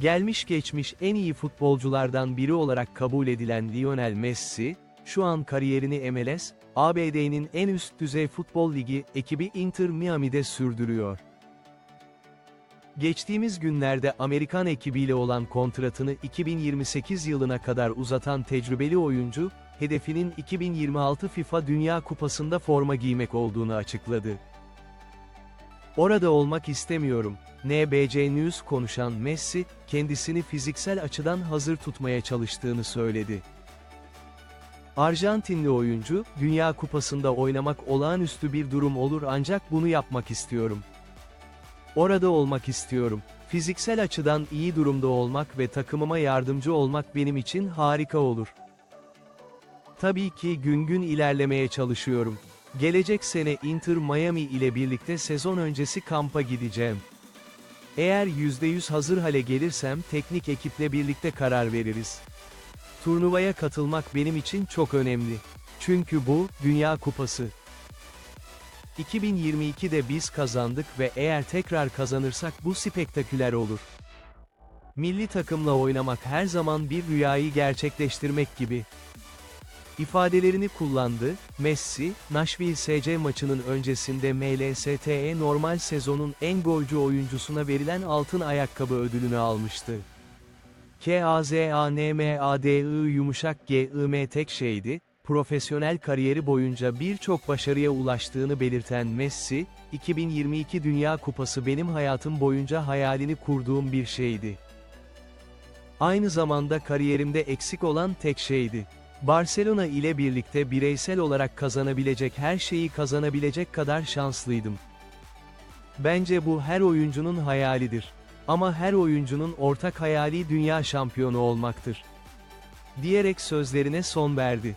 Gelmiş geçmiş en iyi futbolculardan biri olarak kabul edilen Lionel Messi, şu an kariyerini MLS, ABD'nin en üst düzey futbol ligi ekibi Inter Miami'de sürdürüyor. Geçtiğimiz günlerde Amerikan ekibiyle olan kontratını 2028 yılına kadar uzatan tecrübeli oyuncu, hedefinin 2026 FIFA Dünya Kupası'nda forma giymek olduğunu açıkladı. Orada olmak istemiyorum. NBC News konuşan Messi, kendisini fiziksel açıdan hazır tutmaya çalıştığını söyledi. Arjantinli oyuncu, Dünya Kupası'nda oynamak olağanüstü bir durum olur ancak bunu yapmak istiyorum. Orada olmak istiyorum. Fiziksel açıdan iyi durumda olmak ve takımıma yardımcı olmak benim için harika olur. Tabii ki gün gün ilerlemeye çalışıyorum. Gelecek sene Inter Miami ile birlikte sezon öncesi kampa gideceğim. Eğer %100 hazır hale gelirsem teknik ekiple birlikte karar veririz. Turnuvaya katılmak benim için çok önemli. Çünkü bu, Dünya Kupası. 2022'de biz kazandık ve eğer tekrar kazanırsak bu spektaküler olur. Milli takımla oynamak her zaman bir rüyayı gerçekleştirmek gibi. İfadelerini kullandı, Messi, Nashville SC maçının öncesinde MLSTE normal sezonun en golcü oyuncusuna verilen altın ayakkabı ödülünü almıştı. KAZANMADI yumuşak GIM tek şeydi, profesyonel kariyeri boyunca birçok başarıya ulaştığını belirten Messi, 2022 Dünya Kupası benim hayatım boyunca hayalini kurduğum bir şeydi. Aynı zamanda kariyerimde eksik olan tek şeydi. Barcelona ile birlikte bireysel olarak kazanabilecek her şeyi kazanabilecek kadar şanslıydım. Bence bu her oyuncunun hayalidir. Ama her oyuncunun ortak hayali dünya şampiyonu olmaktır. Diyerek sözlerine son verdi.